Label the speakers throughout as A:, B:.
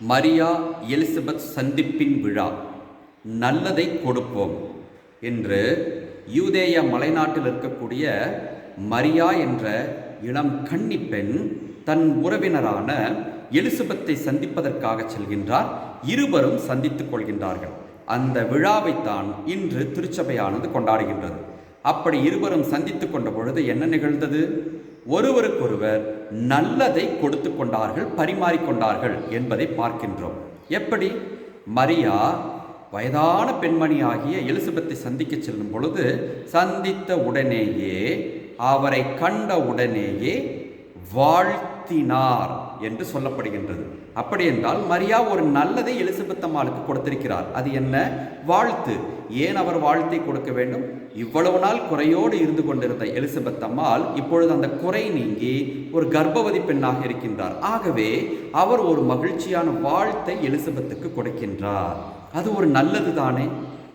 A: Maria Elizabeth சந்திப்பின் விழா. நல்லதை கொடுப்போம் என்று யூதேய மலைநாட்டில் இருக்கக்கூடிய மரியா என்ற இளம் கன்னி பெண் தன் உறவினரான எலிசபெத்தை சந்திப்பதற்காக செல்கின்றார். இருவரும் சந்தித்துக் கொள்கின்றார்கள். அந்த விழாவைத்தான் இன்று திருச்சபையானது கொண்டாடுகின்றது. அப்படி இருவரும் சந்தித்துக் கொண்ட பொழுது என்ன நிகழ்ந்தது? ஒருவருக்கொருவர் நல்லதை கொடுத்து கொண்டார்கள் பரிமாறிக்கொண்டார்கள் என்பதை பார்க்கின்றோம். எப்படி? மரியா வயதான பெண்மணியாகிய எலிசபெத்தை சந்திக்க செல்லும் பொழுது சந்தித்த உடனேயே அவரை கண்ட உடனேயே வாழ்த்தினார் என்று சொல்லப்படுகின்றது. அப்படி என்றால் மரியா ஒரு நல்லதை எலிசபெத் அம்மாளுக்கு கொடுத்திருக்கிறார். அது என்ன? வாழ்த்து. ஏன் அவர் வாழ்த்தை கொடுக்க வேண்டும்? இவ்வளவு நாள் குறையோடு இருந்து கொண்டிருந்த எலிசபெத் அம்மாள் இப்பொழுது அந்த குறை நீங்கி ஒரு கர்ப்பவதி பெண்ணாக இருக்கின்றார். ஆகவே அவர் ஒரு மகிழ்ச்சியான வாழ்த்தை எலிசபெத்துக்கு கொடுக்கின்றார். அது ஒரு நல்லது தானே?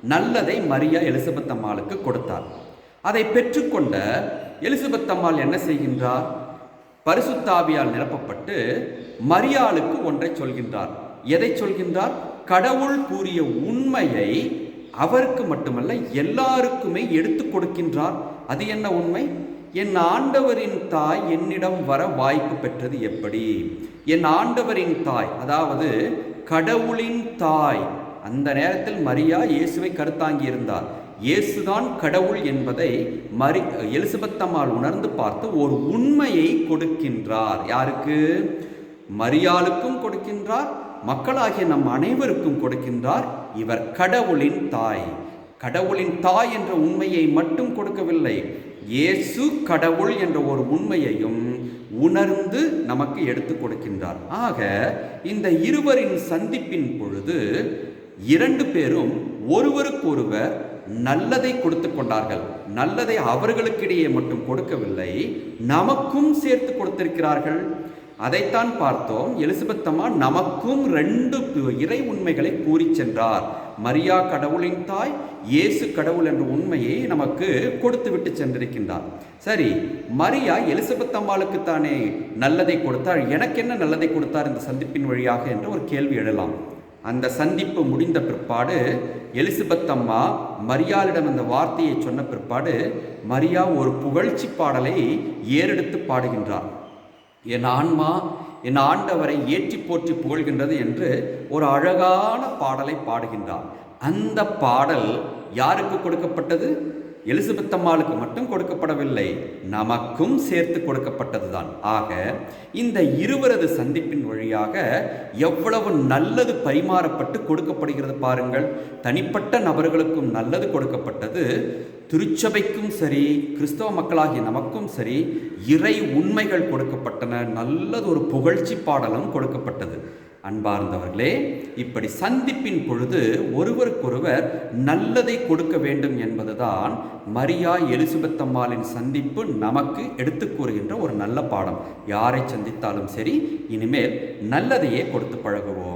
A: நல்லதை மரியா எலிசபெத் அம்மாளுக்கு கொடுத்தார். அதை பெற்றுக்கொண்ட எலிசபெத் அம்மாள் என்ன செய்கின்றார்? பரிசுத்தாவியால் நிரப்பப்பட்டு மரியாளுக்கு ஒன்றை சொல்கின்றார். எதை சொல்கின்றார்? கடவுள் கூறிய உண்மையை அவருக்கு மட்டுமல்ல எல்லாருக்குமே எடுத்து கொடுக்கின்றார். அது என்ன உண்மை? என் ஆண்டவரின் தாய் என்னிடம் வர வாய்ப்பு பெற்றது எப்படி? என் ஆண்டவரின் தாய் அதாவது கடவுளின் தாய் அந்த நேரத்தில் மரியா இயேசுவை கருத்தாங்கி இருந்தார். இயேசுதான் கடவுள் என்பதை மரி எலிசபெத்தம்மாள் உணர்ந்து பார்த்து ஒரு உண்மையை கொடுக்கின்றார். யாருக்கு? மரியாளுக்கும் கொடுக்கின்றார் மக்களாகிய நம் அனைவருக்கும் கொடுக்கின்றார். இவர் கடவுளின் தாய். கடவுளின் தாய் என்ற உண்மையை மட்டும் கொடுக்கவில்லை இயேசு கடவுள் என்ற ஒரு உண்மையையும் உணர்ந்து நமக்கு எடுத்து கொடுக்கின்றார். ஆக இந்த இருவரின் சந்திப்பின் பொழுது இரண்டு பேரும் ஒருவருக்கொருவர் நல்லதை கொடுத்து கொண்டார்கள். நல்லதை அவர்களுக்கிடையே மட்டும் கொடுக்கவில்லை நமக்கும் சேர்த்து கொடுத்திருக்கிறார்கள். அதைத்தான் பார்த்தோம். எலிசபெத்தம்மா நமக்கும் ரெண்டு இறை உண்மைகளை கூறி சென்றார். மரியா கடவுளின் தாய் இயேசு கடவுள் என்ற உண்மையை நமக்கு கொடுத்து விட்டு சென்றிருக்கின்றார். சரி மரியா எலிசபெத் அம்மாளுக்கு தானே நல்லதை கொடுத்தார் எனக்கு என்ன நல்லதை கொடுத்தார்? இந்த சந்திப்பின் வழியாக என்று ஒரு கேள்வி எழலாம். அந்த சந்திப்பு முடிந்த பிற்பாடு எலிசபெத் அம்மா மரியாளிடம் அந்த வார்த்தையை சொன்ன பிற்பாடு மரியா ஒரு புகழ்ச்சி பாடலை ஏறெடுத்து பாடுகின்றார் என் ஆன்மா என் ஆண்டவரை ஏற்றி போற்றி புகழ்கின்றது என்று ஒரு அழகான பாடலை பாடுகின்றார் அந்த பாடல் யாருக்கு கொடுக்கப்பட்டது? எலிசபெத்தம்மாளுக்கு மட்டும் கொடுக்கப்படவில்லை நமக்கும் சேர்த்து கொடுக்கப்பட்டதுதான். ஆக இந்த இருவரது சந்திப்பின் வழியாக எவ்வளவு நல்லது பரிமாறப்பட்டு கொடுக்கப்படுகிறது பாருங்கள். தனிப்பட்ட நபர்களுக்கும் நல்லது கொடுக்கப்பட்டது. திருச்சபைக்கும் சரி கிறிஸ்தவ மக்களாகிய நமக்கும் சரி இறை உண்மைகள் கொடுக்கப்பட்டன. நல்லது ஒரு புகழ்ச்சி பாடலும் கொடுக்கப்பட்டது. அன்பார்ந்தவர்களே இப்படி சந்திப்பின் பொழுது ஒருவருக்கொருவர் நல்லதை கொடுக்க வேண்டும் என்பதுதான் மரியா எலிசபெத் அம்மாளின் சந்திப்பு நமக்கு எடுத்து கூறுகின்ற ஒரு நல்ல பாடம். யாரை சந்தித்தாலும் சரி இனிமேல் நல்லதையே கொடுத்து பழகுவோம்.